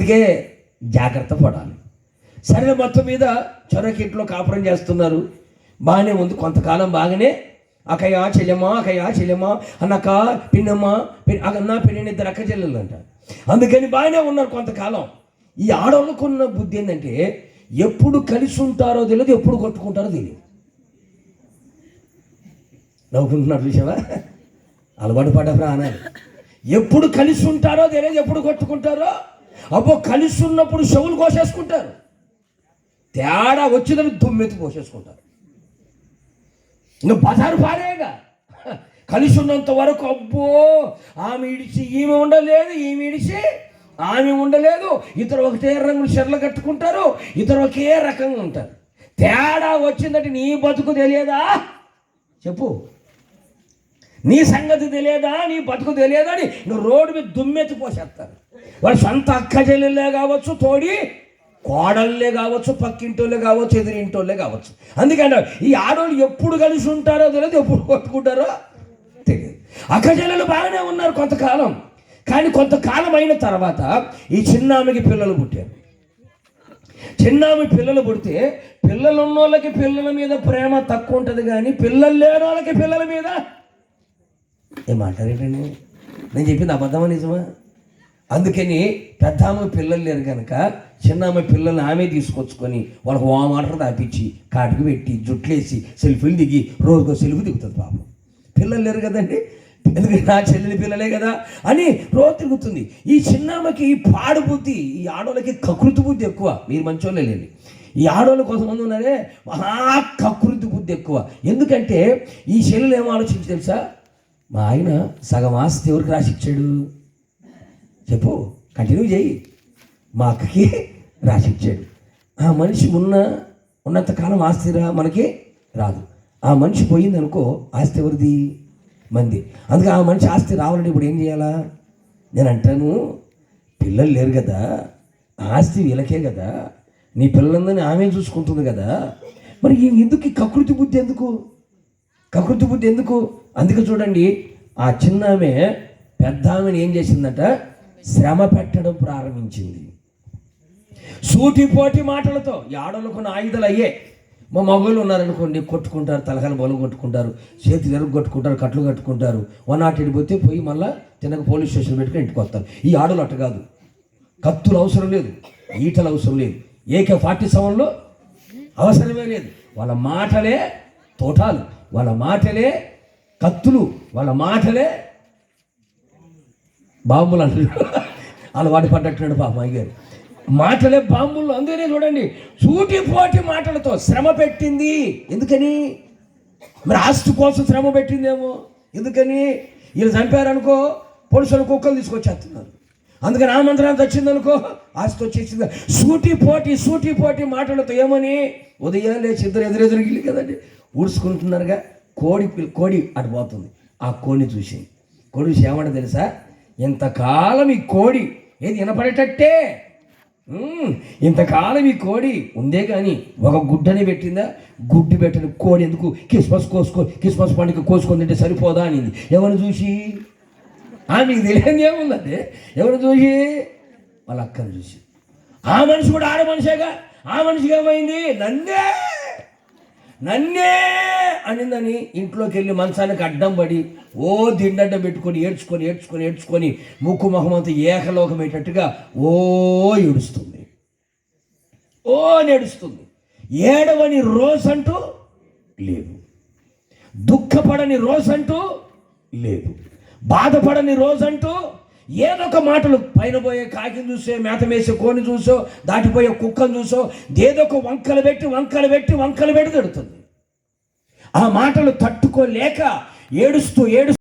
అందుకే జాగ్రత్త పడాలి. సరే మొత్తం మీద చొరకి ఇంట్లో కాపురం చేస్తున్నారు. బాగానే ఉంది. కొంతకాలం బాగానే అక్కయ్య చెల్లెమ్మ అక్కయ్య చెల్లెమ్మ అన్నక్క పిన్నమ్మా పిన్ అన్న పిన్న ఇద్దరు అక్క చెల్లెలు అంట అందుకని బాగానే ఉన్నారు కొంతకాలం. ఈ ఆడవాళ్ళకున్న బుద్ధి ఏంటంటే ఎప్పుడు కలిసి ఉంటారో తెలియదు ఎప్పుడు కొట్టుకుంటారో తెలియదు. నవ్వుకుంటున్నారు చూసావా? అలవాటు పడ్డ ప్రాణాలు. ఎప్పుడు కలిసి ఉంటారో తెలియదు ఎప్పుడు కొట్టుకుంటారో అబ్బో కలిసి ఉన్నప్పుడు చెవులు కోసేసుకుంటారు. తేడా వచ్చిందని దుమ్మెత్తి పోసేసుకుంటారు. నువ్వు బజారు పారేగా. కలిసి ఉన్నంత వరకు అబ్బో ఆమె ఇడిచి ఈమె ఉండలేదు ఈమె ఇడిచి ఆమె ఉండలేదు. ఇద్దరు ఒకటే రంగులు చెర్లు కట్టుకుంటారు ఇద్దరు ఒకే రకంగా ఉంటారు. తేడా వచ్చిందంటే నీ బతుకు తెలియదా? చెప్పు. నీ సంగతి తెలియదా? నీ బతుకు తెలియదా అని నువ్వు రోడ్డు మీద దుమ్మెత్తి పోసేస్తారు. వాళ్ళ సొంత అక్క చెల్లెళ్ళే కావచ్చు తోడి కోడళ్ళే కావచ్చు పక్కింటోళ్ళే కావచ్చు ఎదిరింటోళ్ళే కావచ్చు. అందుకని ఈ ఆడవాళ్ళు ఎప్పుడు కలిసి ఉంటారో తెలియదు ఎప్పుడు కొట్టుకుంటారో తెలియదు. అక్క చెల్లెలు బాగానే ఉన్నారు కొంతకాలం కానీ కొంతకాలం అయిన తర్వాత ఈ చిన్నామికి పిల్లలు పుట్టారు. చిన్నామి పిల్లలు పుడితే పిల్లలు ఉన్నోళ్ళకి పిల్లల మీద ప్రేమ తక్కువ ఉంటుంది కానీ పిల్లలు లేని వాళ్ళకి పిల్లల మీద ఏమంటారేటండి నేను చెప్పింది అబద్ధమా నిజమా? అందుకని పెద్ద ఆమె పిల్లలు లేరు కనుక చిన్న ఆమె పిల్లల్ని ఆమె తీసుకొచ్చుకొని వాళ్ళకి వాటర్ తాపించి కాటుకు పెట్టి జుట్లేసి సెల్ఫీలు దిగి రోజుకో సెల్ఫీ దిగుతుంది పాపం. పిల్లలు లేరు కదండి? ఎందుకంటే నా చెల్లెలి పిల్లలే కదా అని రోజు తిరుగుతుంది. ఈ చిన్నామకి పాడు బుద్ధి ఈ ఆడోళ్ళకి కకృతి బుద్ధి ఎక్కువ. మీరు మంచోళ్ళే లేండి. ఈ ఆడవాళ్ళు కొంతమంది ఉన్నారే మహా కకృతి బుద్ధి ఎక్కువ. ఎందుకంటే ఈ చెల్లెలు ఏం ఆలోచించి తెలుసా? మా ఆయన సగం ఆస్తి ఎవరికి రాసిచ్చాడు? చెప్పు కంటిన్యూ చేయి. మా అక్కకి రాసిచ్చాడు. ఆ మనిషి ఉన్న ఉన్నంతకాలం ఆస్తి రా మనకి రాదు. ఆ మనిషి పోయిందనుకో ఆస్తి ఎవరిది? మంది. అందుకే ఆ మనిషి ఆస్తి రావాలంటే ఇప్పుడు ఏం చేయాలా? నేను అంటాను పిల్లలు లేరు కదా ఆస్తి వీళ్ళకే కదా నీ పిల్లలందరినీ ఆమె చూసుకుంటుంది కదా మరి ఎందుకు ఈ కకృతి బుద్ధి ఎందుకు? కకృతి బుద్ధి ఎందుకు? అందుకే చూడండి ఆ చిన్న ఆమె పెద్ద ఆమెను ఏం చేసిందట? శ్రమ పెట్టడం ప్రారంభించింది. సూటిపోటి మాటలతో ఈ ఆయుధాలు అయ్యే మా మగవాళ్ళు ఉన్నారనుకోండి కొట్టుకుంటారు తలకాయలు బొలు కొట్టుకుంటారు చేతులు ఎరుగు కొట్టుకుంటారు కట్లు కట్టుకుంటారు. వన్ నాట్ పోతే పోయి మళ్ళీ తినక పోలీస్ స్టేషన్ పెట్టుకుని ఇంటికి వస్తారు. ఈ ఆడోళ్ళు అట్ట కాదు. కత్తులు అవసరం లేదు ఈటలు అవసరం లేదు. ఏకే ఫార్టీ సెవెన్లో అవసరమే లేదు. వాళ్ళ మాటలే తోటాలు వాళ్ళ మాటలే కత్తులు వాళ్ళ మాటలే బాంబులు అంటారు అలవాటు పడ్డట్టున్నాడు పాప అయ్యారు మాటలే బాంబులు. అందుకనే చూడండి సూటిపోటి మాటలతో శ్రమ పెట్టింది. ఎందుకని? మరి ఆస్తి కోసం శ్రమ పెట్టిందేమో? ఎందుకని? వీళ్ళు చంపారనుకో పోలీసులు కుక్కలు తీసుకొచ్చేస్తున్నారు. అందుకని ఆ మంత్రాన్ని వచ్చిందనుకో ఆస్తి వచ్చేసింది. సూటిపోటి పోటీ పోటీ మాటలతో ఏమని? ఉదయం లేచి ఇద్దరు ఎదురెదురుగిల్లి కదండి ఊడ్చుకుంటున్నారుగా. కోడి కోడి అటు పోతుంది. ఆ కోడిని చూసి కోడి చూసి ఏమంటే తెలుసా? ఇంతకాలం ఈ కోడి ఏది వినపడేటట్టే? ఇంతకాలం ఈ కోడి ఉందే కానీ ఒక గుడ్డని పెట్టిందా? గుడ్డు పెట్టిన కోడి ఎందుకు? క్రిస్మస్ కోసుకో క్రిస్మస్ పండుగ కోసుకుందంటే తింటే సరిపోదా అనింది. ఎవరు చూసి? ఆ మీకు తెలియదు ఏముందండి? ఎవరు చూసి? వాళ్ళ అక్కను చూసి. ఆ మనిషి కూడా ఆడ మనిషేగా? ఆ మనిషికి ఏమైంది? నన్నే నన్నే అనిందని ఇంట్లోకి వెళ్ళి మంచానికి అడ్డం పడి ఓ దిండడ్డ పెట్టుకొని ఏడ్చుకొని ఏడ్చుకొని ఏడ్చుకొని ముక్కు మొహమంతా ఏకలోకమేటట్టుగా ఓ ఏడుస్తుంది. ఓ నేడుస్తుంది. ఏడవని రోజంటూ లేదు. దుఃఖపడని రోజంటూ లేదు. బాధపడని రోజంటూ ఏదొక మాటలు పైన పోయే కాకిని చూసో మేత వేసే కోని చూసో దాటిపోయే కుక్కను చూసో ఏదో ఒక వంకలు పెట్టి వంకలు పెట్టి వంకలు పెట్టి తిడుతుంది. ఆ మాటలు తట్టుకోలేక ఏడుస్తూ ఏడుస్తూ